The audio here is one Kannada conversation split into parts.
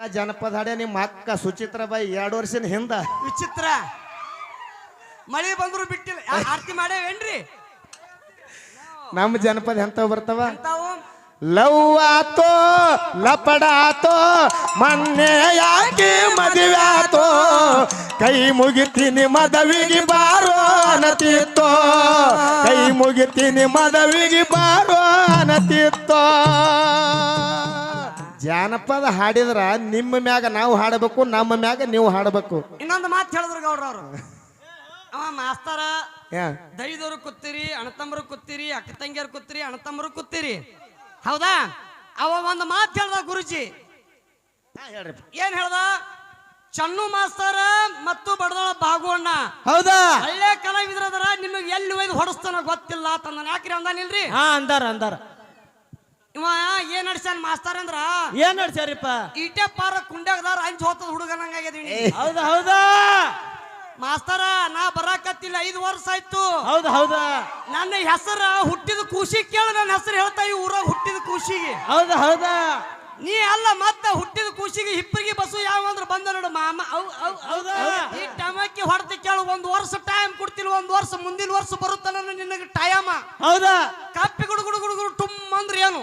ಜನಪದ ಹಾಡ್ಯ ನಿಮ್ಮ ಅಕ್ಕ ಸುಚಿತ್ರ ಬಾಯಿ ಎರಡು ವರ್ಷದ ಹಿಂದ. ವಿಚಿತ್ರ. ಮಳೆ ಬಂದ್ರು ಬಿಟ್ಟಿಲ್ಲ. ಯಾ- ಆರ್ತಿ ಮಾಡೇವೇನ್ರಿ ನಮ್ಮ ಜನಪದ ಎಂತ ಬರ್ತಾವ? ತಾವು ಲವ್ ಆತೋ ಲಪಡಾತೋ ಮೊನ್ನೆ ಯಾಕೆ ಮದುವೆ ಆತೋ ಕೈ ಮುಗಿತೀನಿ ಮದವಿಗೆ ಬಾರೋ ಅನತಿತ್ತೋ ಕೈ ಮುಗಿತೀನಿ ಮದವಿಗೆ ಬಾರೋ ಅನತಿತ್ತೋ ಜಾನಪದ ಹಾಡಿದ್ರ ನಿಮ್ಮ ಮ್ಯಾಗ ನಾವು ಹಾಡಬೇಕು ನಮ್ಮ ಮ್ಯಾಗ ನೀವು ಹಾಡಬೇಕು. ಇನ್ನೊಂದು ಮಾತು ಹೇಳಿದ್ರು ಗೌಡ್ರ ಅವರು. ಅವ ಮಾಸ್ತರ ಯಾ ದೈದವರು ಕೂತಿರಿ ಅಣ್ಣತಮ್ಮರು ಕೂತೀರಿ ಅಕ್ಕ ತಂಗಿಯರು ಕೂತಿರಿ ಅಣ್ಣತಮ್ಮರು ಕೂತಿರಿ. ಹೌದಾ? ಅವ ಒಂದು ಮಾತು ಹೇಳ್ದ ಗುರುಜಿ. ಹೇಳ್ರಿ. ಏನ್ ಹೇಳ್ದ? ಚನ್ನು ಮಾಸ್ತರ ಮತ್ತು ಬಡದಳ ಬಾಗುವಣ್ಣ. ಹೌದಾ? ಒಳ್ಳೆ ಕಲಾವಿದ್ರದರ ನಿಮಗೆ ಎಲ್ಲಿ ಒಯ್ದು ಹೊಡಸ್ತಾನ ಗೊತ್ತಿಲ್ಲ ತಂದ ಯಾಕ್ರಿ ಅಂದಾನಿಲ್ರಿ ಹಾ ಅಂದಾರ ಅಂದಾರ. ಇವ ಏನ್ ನಡ್ಸ್ಯಾನ ಮಾಸ್ತರ ಅಂದ್ರ? ಏನ್ ನಡ್ಸ್ಯಾರಿಪ್ಪ? ಈಟೆ ಪಾರ ಕುಂಡ್ಯಾಗದಾರ ಅಂಜ್ ಹೋತದ ಹುಡುಗನಂಗಾಗ್ಯದೀನಿ ಹೌದಾ ಹೌದಾ? ಮಾಸ್ತರ ನಾ ಬರಾಕತ್ತಿಲ್ಲ ಐದು ವರ್ಷ ಆಯ್ತು. ಹೌದ ಹೌದ? ನನ್ನ ಹೆಸರ ಹುಟ್ಟಿದ ಖುಷಿ ಕೇಳ ನನ್ನ ಹೆಸರು ಹೇಳ್ತಾ ಈ ಊರಾಗ ಹುಟ್ಟಿದ ಖುಷಿಗೆ. ಹೌದ ಹೌದಾ? ನೀ ಅಲ್ಲ ಮತ್ತ ಹುಟ್ಟಿದ ಖುಷಿಗೆ ಹಿಪ್ಪರಿಗೆ ಬಸ್ಸು ಯಾವ ಅಂದ್ರೆ ಬಂದ ನೋಡು ಮಾಮ. ಅವ್ ಅವ್ ಹೌದಾ? ಈ ಟಮಕ್ಕಿ ಹೊಡೆದ ಕೇಳು ಒಂದ್ ವರ್ಷ ಟೈಮ್ ಕೊಡ್ತಿಲ್ಲ ಒಂದ್ ವರ್ಷ ಮುಂದಿನ ವರ್ಷ ಬರುತ್ತಲ್ಲ ನಿನಗೆ ಟೈಮ ಹೌದಾ? ಕಪ್ಪಿ ಗುಡು ಗುಡು ಗುಡು ಗುಡು ಟುಮ್ ಅಂದ್ರೆ ಏನು?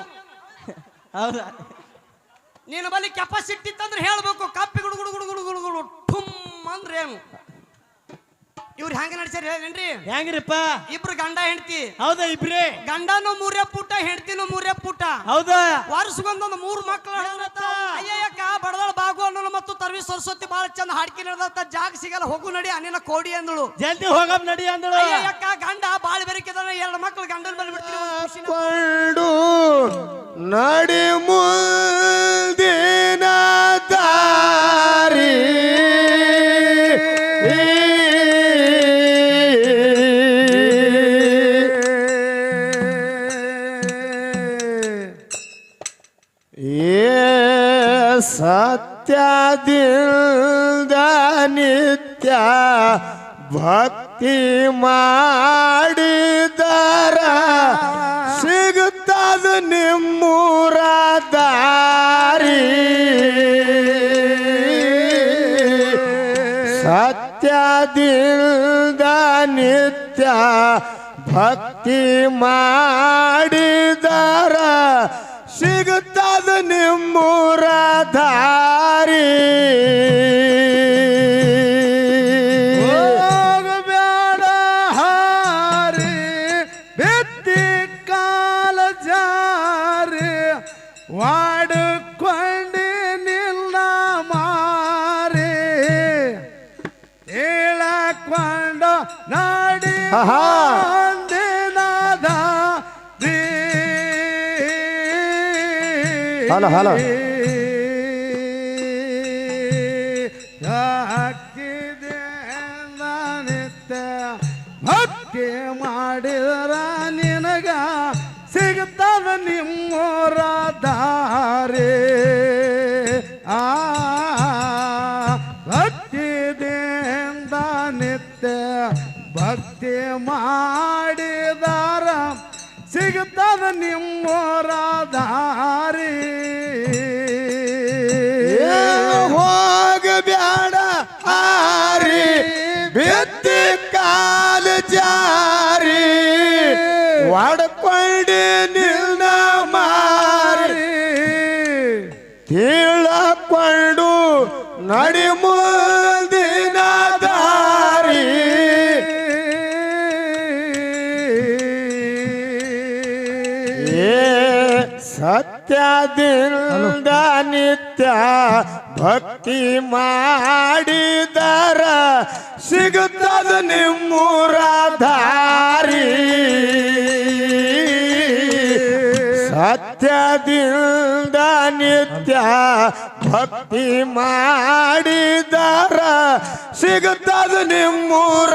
ಹೌದಾ? ನೀನು ಬಲಿ ಕೆಪಾಸಿಟಿ ಇತ್ತಂದ್ರೆ ಹೇಳ್ಬೇಕು ಕಪ್ಪಿ ಗುಡು ಗುಡು ಗುಡು ಟುಮ್ ಅಂದ್ರೆ ಏನು? ಇವ್ರು ಹೆಂಗ ನಡ್ಸ್ಯಾರ ಹೇಳೇನ್ರಿ? ಹೆಂಗ್ರಿಪ್ಪ ಇಬ್ರು ಗಂಡ ಹೆಂಡತಿ. ಹೌದಾ ಇಬ್ರಿ? ಗಂಡನು ಮೂರೇ ಪುಟ ಹೆಂಡ್ತಿನೂ ಮೂರೇ ಪುಟ ಹೌದಾ? ವರ್ಷಗೊಂದೊಂದು ಮೂರು ಮಕ್ಕಳು ಅಯ್ಯಕ್ಕ ಬಡದಳ ಬಾಗು ಅನ್ನೋಳು ಮತ್ತು ತರ್ವಿ ಸರಸ್ವತಿ ಬಹಳ ಚಂದ ಹಾಡ್ಕಿ ನಡೆದಂತ ಜಾಗ ಸಿಗಲ್ಲ ಹೋಗು ನಡಿ ಅನಿನ ಕೋಡಿ ಅಂದಳು ಜಲ್ದಿ ಹೋಗಮ್ಮ ನಡಿ ಅಂದಳು. ಅಯ್ಯಕ್ಕ ಗಂಡ ಬಾಳ ಬೆರಕಿದಾನ. ಎರಡು ಮಕ್ಕಳು ಗಂಡನ ಮೇಲೆ ಬಿಡ್ತೀವಿ ನಡಿ ಮುಂದಿನ ದಾರಿ. ಸತ್ಯದಿಂದ ನಿತ್ಯ ಭಕ್ತಿ ಮಾಡಿದರ. ಸಿಗುತ್ತದ ನಿಮ್ಮೂರ ದಾರಿ. ಸತ್ಯದಿಂದ ನಿತ್ಯ ಭಕ್ತಿ ಮಾಡಿದರ. ಸಿಗುತ್ತದ ನಿಮ್ಮೂರ ದಾರಿ. ಹೋಗಬೇಡ ಹಾರಿ ಬೆತ್ತಿ ಕಾಲ ಜಾರಿ ವಾಡಿಕೊಂಡಿ ನಿಲ್ಲ ಮಾರಿ ಸಿಗ್ತದ ಸತ್ಯದಿಂದ ನಿತ್ಯ ಭಕ್ತಿ ಮಾಡಿದರ ಸಿಗುತ್ತದ ನಿಮ್ಮೂರ ದಾರಿ. ಸತ್ಯದಿಂದ ನಿತ್ಯ ಭಕ್ತಿ ಮಾಡಿದರ ಸಿಗುತ್ತದ ನಿಮ್ಮೂರ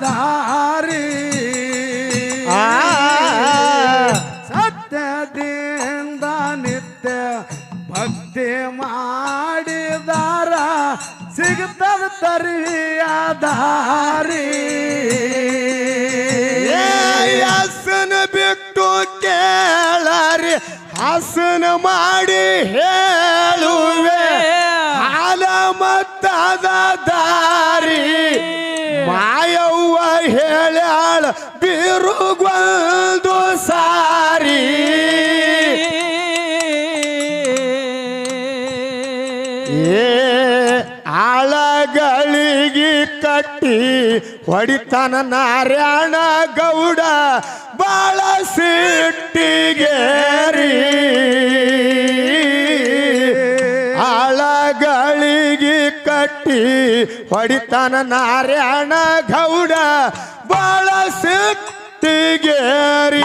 ದಾರಿ. ಸತ್ಯದಿಂದ ನಿತ್ಯ ಭಕ್ತಿ ಮಾಡಿದಾರ. ಸಿಗ್ತದ ತರಿಯ ದಾರಿ. ಹಸನ ಬಿಟ್ಟು ಕೇಳರಿ ಹಸನ ಮಾಡಿ ಹೇಳುವೆ. ಹಾಲ ಮತ್ತದ ದಾರಿ. ಮಾಯವ್ವ ಹೇಳ್ಯಾಳ ಬಿರುಗೊಂದು ಸಾರಿ. ಏ ಆಳಗಳಿಗೆ ಕಟ್ಟಿ ಹೊಡಿತನ ನಾರಾಯಣ ಗೌಡ ಬಾಳ ಸಿಟ್ಟಿಗೇರಿ. ಕಟ್ಟಿ ಹೊಡಿತಾನ ನಾರಾಯಣ ಗೌಡ ಬಾಳ ಸಿಟ್ಟಿಗೇರಿ.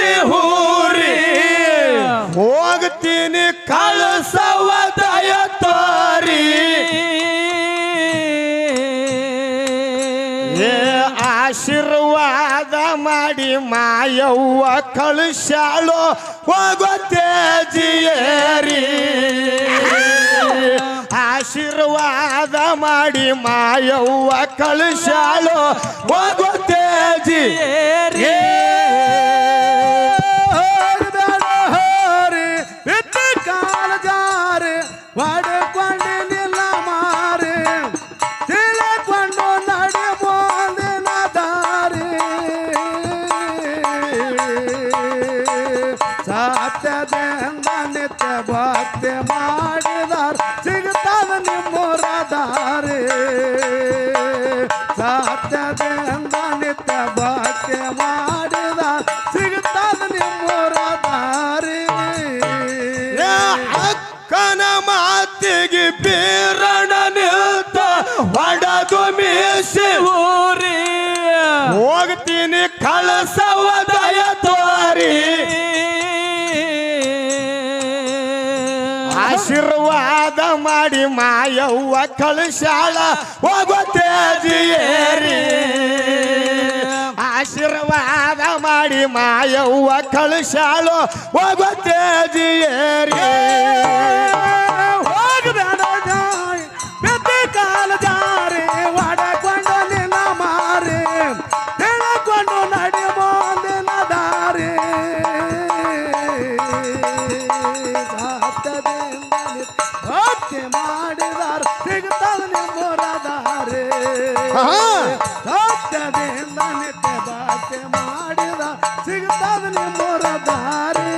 ಮಾಯವ್ವ ಕಳಿಸ್ಯಾಳೋ ಹೋಗೋ ತೇಜಿಯೇರಿ ಆಶೀರ್ವಾದ ಮಾಡಿ ಮಾಯವ್ವ ಕಳಿಸ್ಯಾಳೋ ಹೋಗೋ ಹೊಡೆದು ಮೀಸಿ ಊರಿ. ಹೋಗ್ತೀನಿ ಕಳಸವ ದಯ ತೋರಿ ಆಶೀರ್ವಾದ ಮಾಡಿ ಮಾಯವ್ವ ಕಳಶಾಳ ಹೋಗುತ್ತೇರಿ ಆಶೀರ್ವಾದ ಮಾಡಿ ಮಾಯವ್ವ ಕಳಿಸ್ಯಾಳು ಹೋಗೋ ಸತ್ಯದಿಂದ ನಿತ್ಯ ಭಕ್ತಿ ಮಾಡಿದ ಸಿಗ್ತದ ನಿಮ್ಮೂರ ದಾರಿ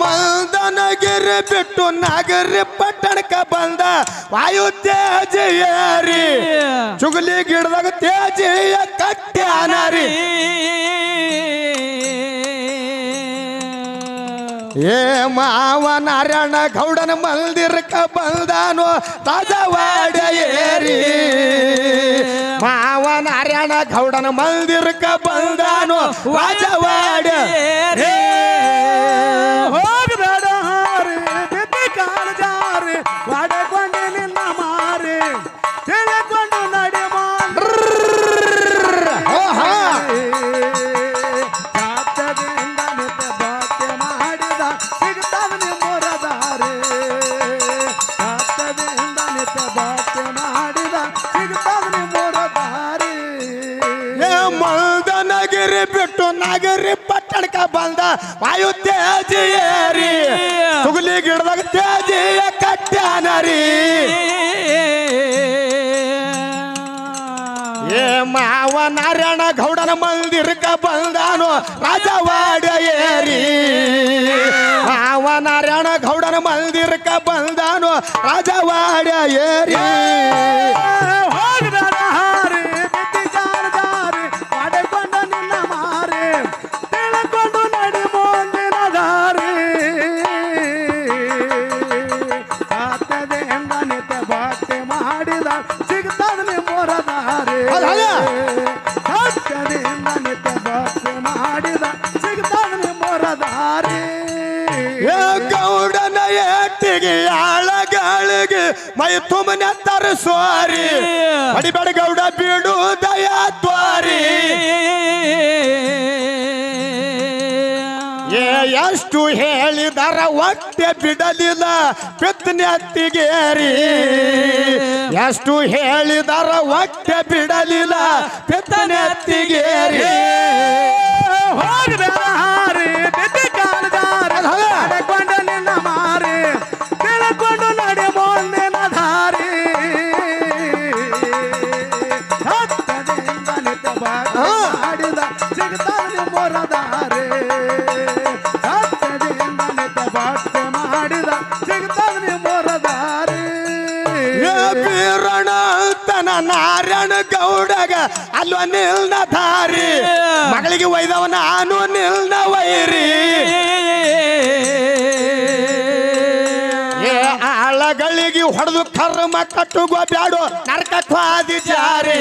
ಮಲ್ದನಗಿರಿ ಬಿಟ್ಟು ನಗರಿ ಪಟ್ಟಣಕ್ಕ ಬಂದ ವಾಯು ತೇಜಿಯೇರಿ ಚುಗಲಿ ಗಿಡದಾಗ ತೇಜಿಯ ಕಟ್ಟ್ಯಾನರಿ ಏ ಮಾವ ನಾರಾಯಣ ಗೌಡನ ಮಂದಿರಕ್ಕ ಬಂದಾನು, ತಾಜವಾಡ ಏರಿ. ಮಾವ ನಾರಾಯಣ ಗೌಡನ ಮಂದಿರಕ್ಕ ಬಂದಾನು ವಾಜವಾಡ ಏ ವಾಯು ತೇಜಿಯರಿ ತುಗುಲಿ ಗಿಡದಾಗ ತೇಜಿಯ ಕಟ್ಟ್ಯಾನರಿ ಏ ಮಾವ ನಾರಾಯಣ ಗೌಡನ ಮಂದಿರಕ ಬಂದಾನು, ರಾಜವಾಡ ಏರಿ. ಮಾವ ನಾರಾಯಣ ಗೌಡನ ಮಂದಿರಕ ಬಂದಾನು, ರಾಜವಾಡ ಏರಿ. ಮೈ ತುಂಬನೆ ತರಿಸೋರಿ ಅಡಿಬೇಡ ಗೌಡ ಬೀಡು ದಯಾ ದ್ವಾರಿ ಏ. ಎಷ್ಟು ಹೇಳಿದರ ಒಟ್ಟೆ ಬಿಡಲಿಲ್ಲ ಪಿತ್ತನೆ ಅತ್ತಿಗೇರಿ ಎಷ್ಟು ಹೇಳಿದರ ಒಟ್ಟೆ ಬಿಡಲಿಲ್ಲ ಪಿತ್ತನೆ ಅತ್ತಿಗೇರಿ ಗೌಡಗ ಅಲ್ವ ನಿಲ್ನ ದಾರಿ. ಮಗಳಿಗೆ ಒಯ್ದವ ನಾನು ನಿಲ್ನ ವೈರಿ. ಆಳಗಳಿಗೆ ಹೊಡೆದು ಕರ್ಮ ಕಟ್ಟುಗೋ ಬ್ಯಾಡು, ನರಕ ಆದಿ ಜಾರಿ.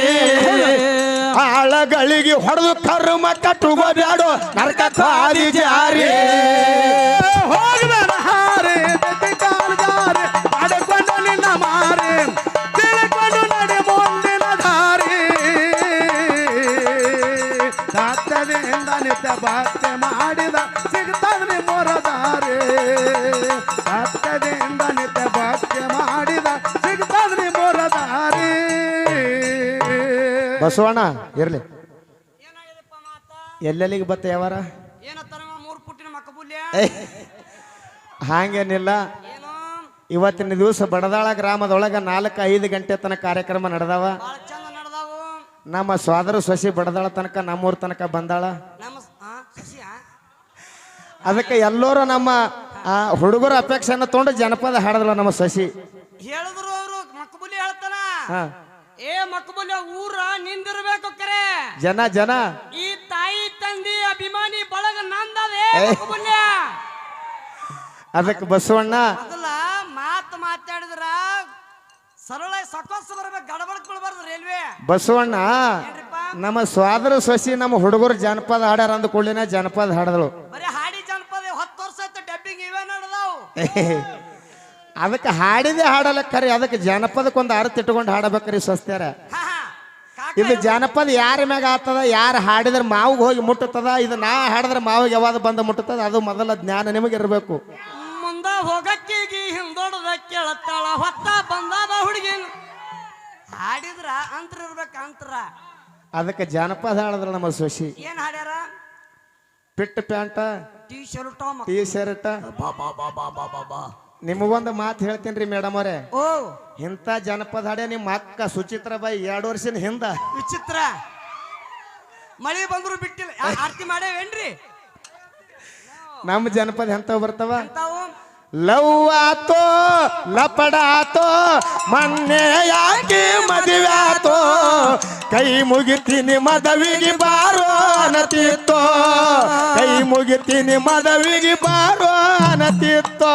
ಆಳಗಳಿಗೆ ಹೊಡೆದು ಕರ್ಮ ಕಟ್ಟುಗೋ ಬ್ಯಾಡು, ನರಕ ಕ್ವಾದಿ ಜಾರಿ. ಭಕ್ತಿ ಮಾಡಿದ ಸಿಗ್ತಾನ ನಿಮ್ಮೂರ ಭಕ್ತದಿಂದ ನಿತ್ಯ ಭಕ್ತಿ ಮಾಡಿದ ಸಿಗ್ತಾನ ನಿಮ್ಮೂರ ಬಸವಣ್ಣ ಇರ್ಲಿ. ಏನಾಗಿದೆಪ್ಪ ಮಾತ ಎಲ್ಲೆಲ್ಲಿಗೆ ಬತ್ತ ಯಾವಾರ? ಹಾಂಗೇನಿಲ್ಲ. ಇವತ್ತಿನ ದಿವಸ ಬಡದಾಳ ಗ್ರಾಮದೊಳಗ ನಾಲ್ಕು ಐದು ಗಂಟೆ ತನಕ ಕಾರ್ಯಕ್ರಮ ನಡೆದಾವ. ನಮ್ಮ ಸ್ವಾದರ ಸೊಸಿ ಬಡದಾಳ ತನಕ ನಮ್ಮೂರ್ ತನಕ ಬಂದಾಳ. ನಮ್ಮ? ಅದಕ್ಕೆ ಎಲ್ಲರೂ ನಮ್ಮ ಆ, ಹುಡುಗರ ಅಪೇಕ್ಷೆಯನ್ನು ತೊಗೊಂಡು ಜನಪದ ಹಾಡದಲ್ಲ ನಮ್ಮ ಸಸಿ. ಹೇಳಿದ್ರು ಅವರು ಮಕ್ಬುಲಿ ಹೇಳ್ತಾನ. ಹಾ. ಏ ಮಕ್ಬುಲಿ ಊರ ನಿಂದಿರ್ಬೇಕು ಕರೆ. ಜನ ಜನ. ಈ ತಾಯಿ ತಂದಿ ಅಭಿಮಾನಿ ಬಳಗ ನಂದವೇ ಏ. ಅದಕ್ಕೆ ಬಸವಣ್ಣ. ಮೊದಲ ಮಾತು ಮಾತಾಡಿದ್ರ ಸರಳ ಸಕೋಸ ಬರ್ಬೇಕು ಗಡಬಡಕ್ ಬಿಡ್ಬಾರ್ದು ರೈಲ್ವೆ. ಬಸವಣ್ಣ ನಮ್ಮ ಸ್ವಾದರ ಸಸಿ ನಮ್ಮ ಹುಡುಗರು ಜನಪದ ಹಾಡ್ಯಾರ ಅಂದ ಕೂಡಲಿನ ಜನಪದ ಹಾಡದಳು ಬರೀ ಹಾಡಿ ಜನಪದ ಹತ್ತು ವರ್ಷ ಆಯ್ತು ಡಬ್ಬಿಂಗ್ ಇವೇ ನಡೆದಾವು ಅದಕ್ಕೆ ಹಾಡಿದೆ ಹಾಡಲ್ಲ ಖರೆ ಅದಕ್ಕೆ ಜನಪದಕ್ಕೊಂದು ಅರ್ಥ ಇಟ್ಕೊಂಡು ಹಾಡಬೇಕ್ರಿ ಸ್ವಸ್ತ್ಯಾರ. ಇದು ಜನಪದ ಯಾರ ಮ್ಯಾಗ ಆಗ್ತದ ಯಾರು ಹಾಡಿದ್ರೆ ಮಾವಿಗೆ ಹೋಗಿ ಮುಟ್ಟುತ್ತದ ಇದು ನಾ ಹಾಡಿದ್ರೆ ಮಾವಿಗೆ ಯಾವಾಗ ಬಂದು ಮುಟ್ಟುತ್ತದ ಅದು ಮೊದಲ ಜ್ಞಾನ ನಿಮಗೆ ಇರಬೇಕು ಮುಂದ ಹೋಗಕ್ಕೀಗಿ ಹಿಂದೊಡದ ಕೇಳತ್ತಾಳ ಹೊತ್ತ ಬಂದಾದ ಹುಡುಗಿನ. ಹಾಡಿದ್ರ ಅಂತರ ಇರ್ಬೇಕ ಅಂತ್ರ. ಅದಕ್ಕೆ ಜಾನಪದ ಹಾಡಿದ್ರ ನಮ್ಮ ಶಶಿ ಏನ್ ಹಾಡ್ಯಾರ? Fit pant T shirt T shirt ನಿಮಗೊಂದು ಮಾತು ಹೇಳ್ತೀನಿ ರೀ ಮೇಡಮ್ ಅವರೇ. ಓ. ಇಂಥ ಜನಪದ ಹಾಡೆ ನಿಮ್ಮ ಅಕ್ಕ ಸುಚಿತ್ರ ಬಾಯಿ ಎರಡು ವರ್ಷದ ಹಿಂದ. ವಿಚಿತ್ರ. ಮಳೆ ಬಂದ್ರು ಬಿಟ್ಟಿಲ್ಲ. ಆರ್ತಿ ಮಾಡೇವೇನ್ರಿ ನಮ್ಮ ಜನಪದ ಎಂಥವು ಬರ್ತಾವ? ತಾವು ಲವ್ ಆತೋ ಲಪಡ ಆತೋ ಮೊನ್ನೆ ಯಾಕೆ ಮದುವೆ ಆತೋ ಕೈ ಮುಗಿತೀನಿ ಮದವಿಗೆ ಬಾರೋ ಅನತಿತ್ತೋ ಕೈ ಮುಗಿತೀನಿ ಮದವಿಗೆ ಬಾರೋ ಅನತಿತ್ತೋ.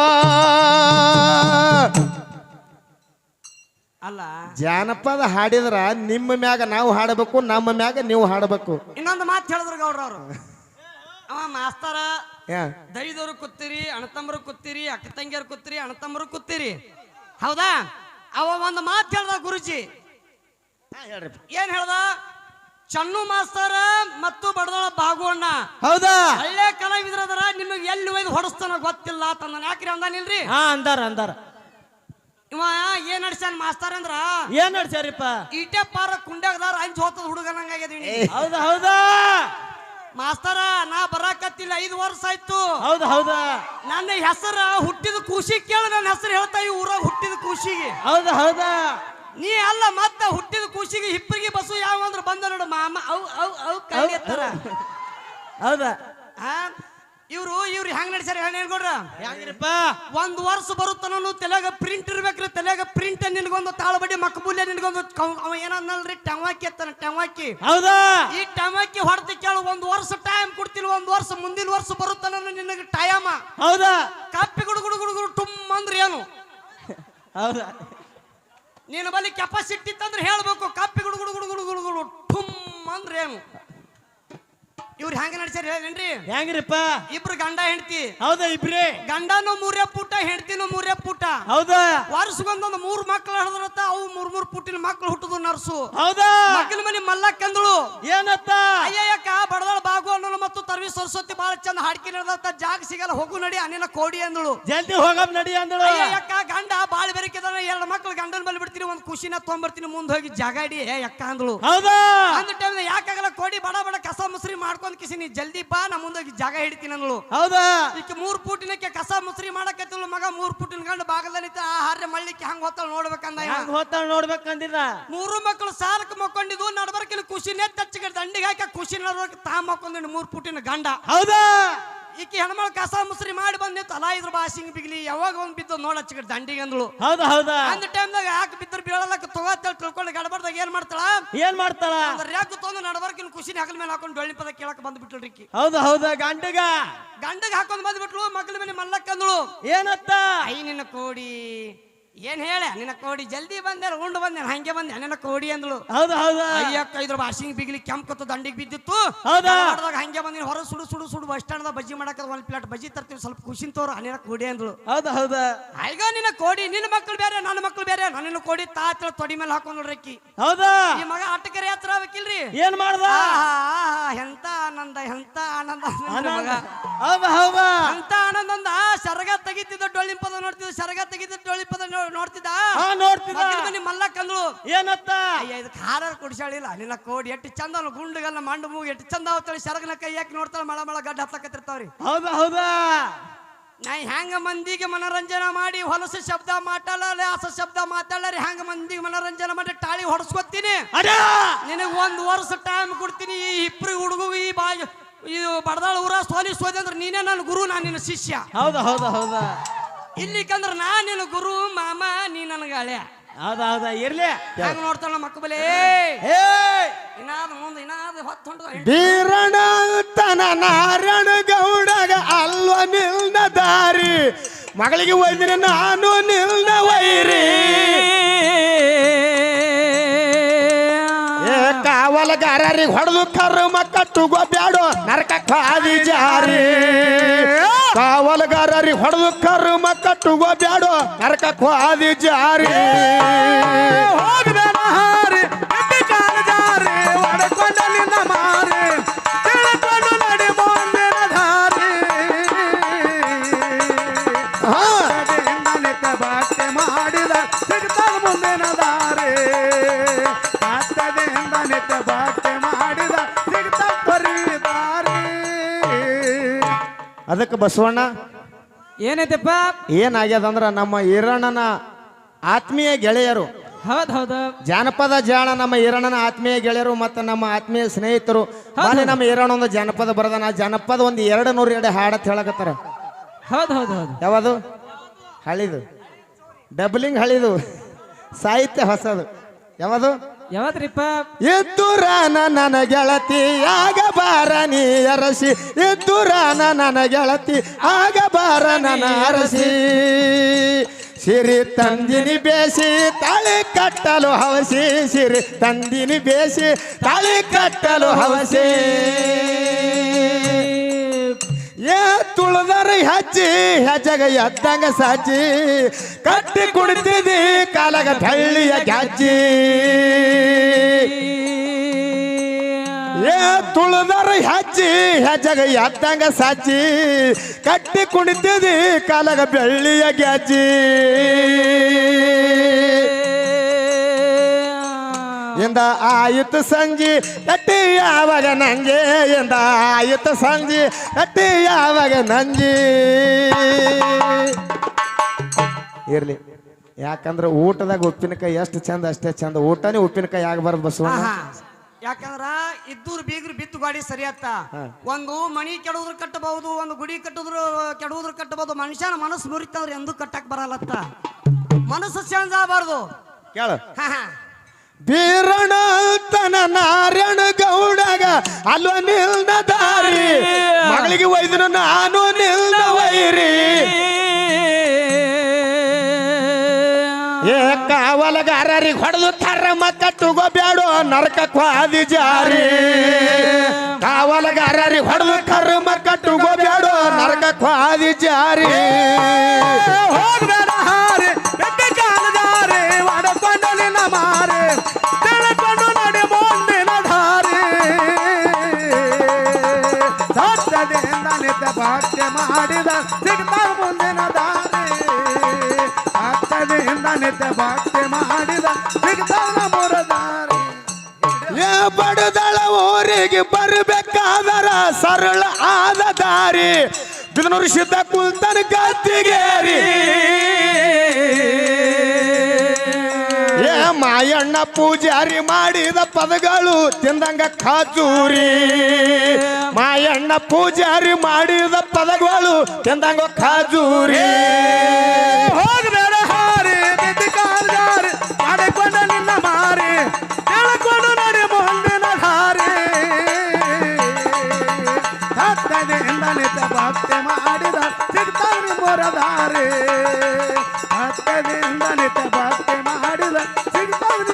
ಅಲ್ಲ. ಜಾನಪದ ಹಾಡಿದ್ರ ನಿಮ್ಮ ಮ್ಯಾಗ ನಾವು ಹಾಡಬೇಕು ನಮ್ಮ ಮ್ಯಾಗ ನೀವು ಹಾಡಬೇಕು. ಇನ್ನೊಂದು ಮಾತು ಹೇಳಿದ್ರು ಗೌಡ್ರ ಅವರು ಅವ ಮಾಸ್ತರ. ಯಾ. ದೈದವರು ಕೂತೀರಿ ಅಣ್ಣತಮ್ಮರು ಕೂತೀರಿ ಅಕ್ಕ ತಂಗಿಯರು ಕೂತಿರಿ ಅಣ್ಣತಮ್ಮರು ಕೂತೀರಿ. ಹೌದಾ? ಅವ ಒಂದು ಮಾತು ಹೇಳ್ದ ಗುರುಜಿ. ಏನ್ ಹೇಳ್ದ? ಚನ್ನು ಮಾಸ್ತರ ಮತ್ತು ಬಡದಳ ಬಾಗುವಣ್ಣ. ಹೌದಾ? ಹಳ್ಳೆ ಕಲಾವಿದ್ರದರ ನಿಮಗೆ ಎಲ್ಲಿ ಒಯ್ದು ಹೊಡಸ್ತಾನ ಗೊತ್ತಿಲ್ಲ ತಂದ ಯಾಕ್ರಿ ಅಂದಾನಿಲ್ರಿ? ಹಾ ಅಂದಾರ ಅಂದಾರ. ಇವ ಏನ್ ನಡ್ಸ್ಯಾನ ಮಾಸ್ತರ ಅಂದ್ರ? ಏನ್ ನಡ್ಸ್ಯಾರಿಪ್ಪ? ಈಟೆ ಪಾರ ಕುಂಡ್ಯಾಗದಾರ ಅಂಜ್ ಹೋತದ ಹುಡುಗನಂಗಾಗ್ಯದ ಹೌದಾ ಹೌದಾ? ಮಾಸ್ತರ ನಾ ಬರಾಕತ್ತಿಲ್ಲ ಐದು ವರ್ಷ ಆಯ್ತು. ಹೌದು ಹೌದಾ. ನನ್ನ ಹೆಸರ ಹುಟ್ಟಿದ ಖುಷಿ ಕೇಳು ನನ್ನ ಹೆಸರು ಹೇಳ್ತಾ ಈ ಊರಾಗ ಹುಟ್ಟಿದ ಖುಷಿಗೆ. ಹೌದು ಹೌದಾ. ನೀ ಅಲ್ಲ ಮತ್ತ ಹುಟ್ಟಿದ ಖುಷಿಗೆ ಹಿಪ್ಪರಿಗೆ ಬಸ್ಸು ಯಾವ ಅಂದ್ರೆ ಬಂದ ನೋಡು ಮಾಮ ಅವ್ ಅವ್ ಅವು ಕೈ ಎತ್ತರ ಹೌದಾ. ಆ? ಇವ್ರು ಇವ್ರು ಹೆಂಗ್ ನಡ್ಸ್ಯಾರ ಹೇಳಿ ಹೇಳ್ಕೊಡ್ರ? ಹೆಂಗ್ರಿಪ್ಪ? ಒಂದ್ ವರ್ಷ ಬರುತ್ತನೂ ತಲೆಗ ಪ್ರಿಂಟ್ ಇರ್ಬೇಕ್ರಿ. ತಲೆಗ ಪ್ರಿಂಟ್ ನಿನ್ಗೊಂದು ತಾಳಬಡಿ ಮಕ್ಬುಲ್ಯ ನಿನ್ಗೊಂದು ಅವ ಏನನ್ನಲ್ರಿ? ಟಮಾಕಿ ಎತ್ತಾನ ಟಮಾಕಿ ಹೌದಾ? ಈ ಟಮಾಕಿ ಹೊಡೆದು ಕೇಳು ಒಂದ್ ವರ್ಷ ಟೈಮ್ ಕೊಡ್ತಿಲ್ಲ ಒಂದ್ ವರ್ಷ ಮುಂದಿನ ವರ್ಷ ಬರುತ್ತಾನ ನಿನಗೆ ಟೈಮ ಹೌದಾ? ಕಾಪಿ ಗುಡು ಗುಡು ಗುಡು ಗುಡು ಟುಮ್ ಅಂದ್ರೆ ಏನು? ಹೌದಾ? ನೀನು ಬಲಿ ಕೆಪಾಸಿಟಿ ಇತ್ತಂದ್ರೆ ಹೇಳ್ಬೇಕು ಕಾಪಿ ಗುಡು ಗುಡು ಗುಡು ಗುಡು ಗುಡು ಗುಡು ಟುಮ್ ಅಂದ್ರೆ ಏನು? ಇವ್ರು ಹೆಂಗ ನಡ್ಸ್ಯಾರ ಹೇಳೇನ್ರಿ? ಹೆಂಗ್ರಿಪ್ಪ ಇಬ್ರು ಗಂಡ ಹೆಂಡತಿ. ಹೌದಾ ಇಬ್ರಿ? ಗಂಡನು ಮೂರೇ ಪುಟ ಹೆಂಡತಿನೂ ಮೂರೇ ಪುಟ ಹೌದಾ? ವರ್ಷಗೊಂದೊಂದು ಮೂರ್ ಮಕ್ಳು ಹಡದ್ರತ್ತ ಅವು ಮೂರ್ ಮೂರ್ ಪುಟ್ಟಿನ ಮಕ್ಳು ಹುಟ್ಟುದು ನರ್ಸು. ಹೌದಾ? ಮಕ್ಕಳ ಮನೆ ಮಲ್ಲಕ್ಕಂದಳು. ಏನತ್ತ? ಅಯ್ಯಕ್ಕ ಬಡದಳ ಬಾಗು ಅನ್ನೋಳು ಮತ್ತು ತರ್ವಿ ಸರಸ್ವತಿ ಬಾಳ ಚಂದ ಹಾಡ್ಕಿ ನಡೆದತ್ತ ಜಾಗ ಸಿಗಲ್ಲ ಹೋಗು ನಡಿ ಅನಿಲ ಕೋಡಿ ಅಂದಳು. ಜಲ್ದಿ ಹೋಗಮ್ ನಡಿ ಅಂದಳು. ಅಯ್ಯಕ್ಕ ಗಂಡ ಬಾಳ ಬೆರಕಿದಾನ ಎರಡು ಮಕ್ಳು ಗಂಡನ ಮೇಲೆ ಬಿಡ್ತೀನಿ ಒಂದ್ ಖುಷಿನ ತೊಗೊಂಬರ್ತೀನಿ ಮುಂದೆ ಹೋಗಿ ಜಾಗ ಇಡಿ ಏ ಅಕ್ಕ ಅಂದಳು. ಹೌದಾ? ಅಂದ ಟೈಮ್ ಯಾಕಾಗಲ್ಲ ಕೋಡಿ ಬಡ ಬಡ ಕಸ ಮುಸ್ರಿ ಮಾಡ್ಕೊಂಡ್ ಕಿಸಿ ನೀ ಜಲ್ದಿ ಬಾ ನಾ ಮುಂದೆ ಹೋಗಿ ಜಾಗ ಹಿಡಿತೀನಿ ಅಂದಳು. ಹೌದಾ? ಈಕೆ ಮೂರ್ ಪುಟಿನಕ್ಕೆ ಕಸ ಮುಸ್ರಿ ಮಾಡಕತ್ತಿಳು ಮಗ ಮೂರ್ ಪುಟಿನ ಗಂಡ ಭಾಗದಲ್ಲಿ ಆ ಆಹಾರ ಮಳ್ಳಿಕ್ಕೆ ಹಂಗ ಹೊತ್ತಳ ನೋಡ್ಬೇಕಂದ ಹಂಗ ಹೋತಾಳ ನೋಡ್ಬೇಕಂದಿದ ಮೂರು ಮಕ್ಕಳು ಸಾರಕ್ಕೆ ಮಕ್ಕೊಂಡಿದ್ವು ನಡ್ಬರ್ಕಿನ ಖುಷಿನೇ ತಚ್ಚಿಗೆ ದಂಡಿಗೆ ಹಾಕಿ ಖುಷಿ ನಡ್ಬರ್ಕ ತಾ ಮಕ್ಕೊಂದಿನ ಮೂರ್ ಪುಟಿನ ಗಂಡ. ಹೌದಾ? ಈಕಿ ಹೆಣ್ಮಳ ಕಸ ಮುಸ್ರಿ ಮಾಡಿ ಬಂದಿತ್ತು ಅಲ್ಲ ಇದ್ರ ಬಾಸಿಂಗ್ ಬಿಗ್ಲಿ ಯಾವಾಗ ಒಂದ್ ಬಿದ್ದು ನೋಡ ಹಚ್ಚ ದಂಡಿಗೆ ಅಂದಳು ಹೌದಾ ಹೌದಾ. ಅಂದ ಟೈಮ್ದಾಗ ಯಾಕೆ ಬಿದ್ದರು ಬೀಳಲಕ್ಕ ತಗೋತೇಳಿ ತಿಳ್ಕೊಂಡು ಗಡಬಡ್ದಾಗ ಏನ್ ಮಾಡ್ತಾಳ? ಏನ್ ಮಾಡ್ತಾಳ? ರ್ಯಾಕ್ ತೊಗೊಂಡು ಖುಷಿ ಖುಷಿನ ಹಗಲ ಮೇಲೆ ಹಾಕೊಂಡು ಡೊಳ್ಳಿ ಪದ ಕೇಳಕ್ ಬಂದು ಬಿಟ್ರು ಈಕಿ. ಹೌದಾ ಹೌದಾ ಗಂಡಗ. ಗಂಡಗೆ ಹಾಕೊಂಡ್ ಬಂದ್ಬಿಟ್ಲು ಮಗಳ ಮೇಲೆ ಮಲ್ಲಕ್ಕಂದಳು. ಏನತ್ತ? ಐ ನಿನ್ನ ಕೋಡಿ. ಏನ್ ಹೇಳಿ? ನಿನ್ನ ಕೋಡಿ ಜಲ್ದಿ ಬಂದೆ ಉಂಡು ಬಂದೆ ಹಂಗೆ ಬಂದೆ ನಿನ್ನ ಕೋಡಿ ಅಂದಳು. ಹೌದು ಹೌದು. ಅಯ್ಯಕ್ಕ ಇದ್ರ ವಾಷಿಂಗ್ ಬಿಗ್ಲಿ ಕೆಂಪತ್ತು ದಂಡಿಗೆ ಬಿದ್ದಿತ್ತು. ಹಂಗೆ ಬಂದಿನ ಹೊರ ಸುಡು ಸುಡು ಸುಡು ಬಸ್ ಸ್ಟ್ಯಾಂಡ್ ಬಜ್ಜಿ ಮಾಡಕ ಒಂದ್ ಪ್ಲೇಟ್ ಬಜ್ಜಿ ತರ್ತೀವಿ ಸ್ವಲ್ಪ ಖುಷಿನ್ ತೋರು ನಿನ್ನ ಕೋಡಿ ಅಂದಳು. ಹೌದು ಹೌದು. ಈಗ ನಿನ್ನ ಕೋಡಿ ನಿನ್ನ ಮಕ್ಕಳು ಬೇರೆ ನನ್ನ ಮಕ್ಕಳು ಬೇರೆ ನನ್ನ ಕೋಡಿ ತಾತ ತೊಡಿ ಮೇಲೆ ಹಾಕೊಂಡ್ ನೋಡ್ರಕ್ಕಿ ಹೌದಾ. ಈ ಮಗ ಆಟಕರೆ ಹತ್ರ ಆಗ್ಬೇಕಿಲ್ರಿ ಏನ್ ಮಾಡ್ದ? ಎಂತ ಆನಂದ ಎಂತ ಆನಂದ ಹೌದಾ ಹೌದಾ. ಅಂತ ಆನಂದ ಅಂದ? ಸರಗ ತೆಗಿತಿದ್ದ ಡೊಳ್ಳಿ ಪದ ನೋಡ್ತಿದ್ದ ಸರಗ ತೆಗಿತಿದ್ದ ಡೊಳ್ಳಿ ಪದ ನೋ- ನೋಡ್ತಿದ್ದ? ಹಾ ನೋಡ್ತಿದ ಮಗ್ಗಲ ಮನೆ ಮಲ್ಲಕ್ಕಂದ್ಳು. ಏನತ್ತ? ಅಯ್ಯ ಇದು ಹಾರ ಕುಡಿಸಾಳಿಲ್ಲ ನಿನ್ನ ಕೋಡಿ ಎಷ್ಟು ಚಂದ ಅವ್ನು ಗುಂಡುಗಲ್ಲ ಮಂಡು ಮೂಗು ಎಷ್ಟು ಚಂದ ಅವತ್ತಳಿ ಸರಗನ ಕೈ ಯಾಕೆ ನೋಡ್ತಾಳ? ಮಳ ಮಳ ಗಡ್ಡ ಹತ್ತಕತ್ತಿರ್ತಾವ್ರಿ. ಹೌದಾ ಹೌದಾ? ನಾ ಹೆಂಗ ಮಂದಿಗೆ ಮನರಂಜನೆ ಮಾಡಿ ಹೊಲಸು ಶಬ್ದ ಮಾತಾಡಲ್ಲ ಹಸ ಶಬ್ದ ಮಾತಾಡಲ್ಲ ಹೆಂಗ ಮಂದಿಗೆ ಮನೋರಂಜನೆ ಮಾಡಿ ಟಾಳಿ ಹೊಡ್ಸ್ಕೊತೀನಿ. ನಿನಗೆ ಒಂದು ವರ್ಷ ಟೈಮ್ ಕೊಡ್ತೀನಿ ಈ ಇಬ್ರು ಹುಡುಗ ಈ ಬಾಯಿ ಈ ಬಡದಾಳ ಊರ ಸೋಲಿ ಸೋದಿ ಅಂದ್ರೆ ನೀನೇ ನನ್ನ ಗುರು ನಾನು ನಿನ್ನ ಶಿಷ್ಯ. ಹೌದಾ ಹೌದಾ ಹೌದಾ? ಇಲ್ಲಿಕಂದ್ರ ನಾ ನಿನ್ನ ಗುರು ಮಾಮ ನೀ ನನಗೆ ಹಳೆ? ಹೌದಾ ಹೌದಾ ಇರ್ಲಿ. ಹೆಂಗ್ ನೋಡ್ತಾಳ ಮಕ್ಕ ಬಲೆ? ಇನ್ನಾದ ಮುಂದೆ ಇನ್ನಾದ ಹೊತ್ತು ಹೊಂಟು ಬೀರಣ ತನ ನಾರಣ ಗೌಡಗ ಅಲ್ವ ನಿಲ್ನ ದಾರಿ. ಮಗಳಿಗೆ ಒಯ್ದಿನ ನಾನು ನಿಲ್ನ ವೈರಿ. ಕಾವಲಗಾರರಿಗೆ ಹೊಡೆದು ಕರ್ಮ ಕಟ್ಟುಗೋ ಬ್ಯಾಡೋ. ನರಕ ಖಾದಿ ಜಾರಿ. ಕಾವಲಗಾರರಿಗೆ ಹೊಡೆದು ಕರ್ಮ ಕಟ್ಟುಗೋ ಬ್ಯಾಡೋ. ನರಕ ಖಾದಿ ಜಾರಿ. ಹೋಗಬೇಡ ಅದಕ್ಕೆ ಬಸವಣ್ಣ? ಏನೈತಪ್ಪ? ಏನಾಗ್ಯದಂದ್ರ ನಮ್ಮ ಈರಣ್ಣನ ಆತ್ಮೀಯ ಗೆಳೆಯರು ಹೌದ್ ಹೌದು. ಜಾನಪದ ಜಾಣ ನಮ್ಮ ಈರಣ್ಣನ ಆತ್ಮೀಯ ಗೆಳೆಯರು ಮತ್ತು ನಮ್ಮ ಆತ್ಮೀಯ ಸ್ನೇಹಿತರು. ಅಲ್ಲಿ ನಮ್ಮ ಈರಣ್ಣ ಒಂದು ಜಾನಪದ ಬರದನ. ಜಾನಪದ ಒಂದು ಎರಡು ನೂರು ಎರಡು ಹಾಡತ್ ಹೇಳಕತ್ತಾರ. ಹೌದ್ ಹೌದ್ ಹೌದು. ಯಾವುದು? ಹಳಿದು. ಡಬ್ಲಿಂಗ್ ಹಳಿದು. ಸಾಹಿತ್ಯ ಹೊಸದು. ಯಾವುದು? ಯಾವತ್ರಿಪ್ಪ ಎದ್ದುರಾನ ನನ್ನ ಗೆಳತಿ ಆಗ ಬಾರ ನೀ ಅರಸಿ. ಎದ್ದುರಾನ ನನ್ನ ಗೆಳತಿ ಆಗ ಬಾರ ನನ್ನ ಅರಸಿ. ಸಿರಿ ತಂದಿನಿ ಬೇಸಿ ತಾಳಿ ಕಟ್ಟಲು ಹವಸಿ. ಸಿರಿ ತಂದಿನಿ ಬೇಸಿ ತಾಳಿ ಕಟ್ಟಲು ಹವಸಿ. ತುಳದರ ಹಚ್ಚಿ ಹೆಜ್ಜಗ ಎದ್ದಂಗ ಸಾಚಿ, ಕಟ್ಟಿ ಕುಡಿತಿದಿ ಕಾಲಗ ತಳ್ಳಿಯ ಗಾಜಿ ಏ ತುಳದರ ಹಚ್ಚಿ ಹೆಜ್ಜಗ ಎದ್ದಂಗ ಸಾಚಿ, ಕಟ್ಟಿ ಕುಡಿತಿದಿ ಕಾಲಗ ಬೆಳ್ಳಿಯ ಗೆಜ್ಜಿ ಆಯಿತು ಸಂಜಿ ಕಟ್ಟಿ ಯಾವಾಗ ನಂಗೆ ಎಂದ ಆಯುತ ಸಂಜಿ ಕಟ್ಟಿ ಯಾವಾಗ ನಂಜಿ? ಇರ್ಲಿ. ಯಾಕಂದ್ರೆ ಊಟದಾಗ ಉಪ್ಪಿನಕಾಯಿ ಎಷ್ಟು ಚಂದ ಅಷ್ಟೇ ಚಂದ. ಊಟನೇ ಉಪ್ಪಿನಕಾಯಿ ಆಗಬಾರ್ದು ಬಸವ. ಯಾಕಂದ್ರ ಇದ್ದೂರು ಬೀಗ್ರು ಬಿತ್ತು ಗಾಡಿ ಸರಿ ಅತ್ತ. ಒಂದು ಮಣಿ ಕೆಡುದ್ರ ಕಟ್ಟಬಹುದು ಒಂದು ಗುಡಿ ಕಟ್ಟಿದ್ರು ಕೆಡುವುದ್ರ ಕಟ್ಟಬಹುದು. ಮನುಷ್ಯನ ಮನಸ್ಸು ಮುರಿತಂದ್ರೆ ಎಂದೂ ಕಟ್ಟಕ್ ಬರಲ್ಲತ್ತ. ಮನಸ್ಸು ಚೇಂಜ್ ಆಗಬಾರ್ದು. ಕೇಳ. ಹಾ ಹಾ. ಬೀರಣ ತನ ನಾರಾಯಣ ಗೌಡಗ ಅಲ್ವ ನಿಲ್ದ ದಾರಿ. ಮಗಳಿಗೆ ಒಯ್ದನು ನಾನು ನಿಲ್ದ ವೈರಿ. ಏ ಕಾವಲಗಾರರಿಗೆ ಹೊಡೆದು ತರ ಕಟ್ಟುಗೋ ಬ್ಯಾಡೋ ನರಕ ಕ್ವಾದಿ ಜಾರಿ. ಕಾವಲಗಾರರಿಗೆ ಹೊಡೆದು ತರ ಕಟ್ಟುಗೋ ತುಗೋಬ್ಯಾಡು ನರಕ ಕ್ವಾದಿ ಜಾರಿ. ಸತ್ಯದಿಂದ ನಿತ್ಯ ಭಕ್ತಿ ಮಾಡಿದ ಏ ಬಡದಳ ಊರಿಗೆ ಬರಬೇಕಾದರ ಸರಳ ಆದ ದಾರಿ. ಬಿದನೂರು ಸಿದ್ಧ ಕುಲ್ತನ ಗದ್ದಿಗೇರಿ. ಏ ಮಾಯಣ್ಣ ಪೂಜಾರಿ ಮಾಡಿದ ಪದಗಳು ತಿಂದಂಗ ಖಾಜೂರಿ. ಮಾಯಣ್ಣ ಪೂಜಾರಿ ಮಾಡಿದ ಪದಗಳು ತಿಂದಂಗ ಖಾಜೂರಿ. ಹೋಗ ಧಾರೆ ಭಕ್ತದಿಂದ ನಿತ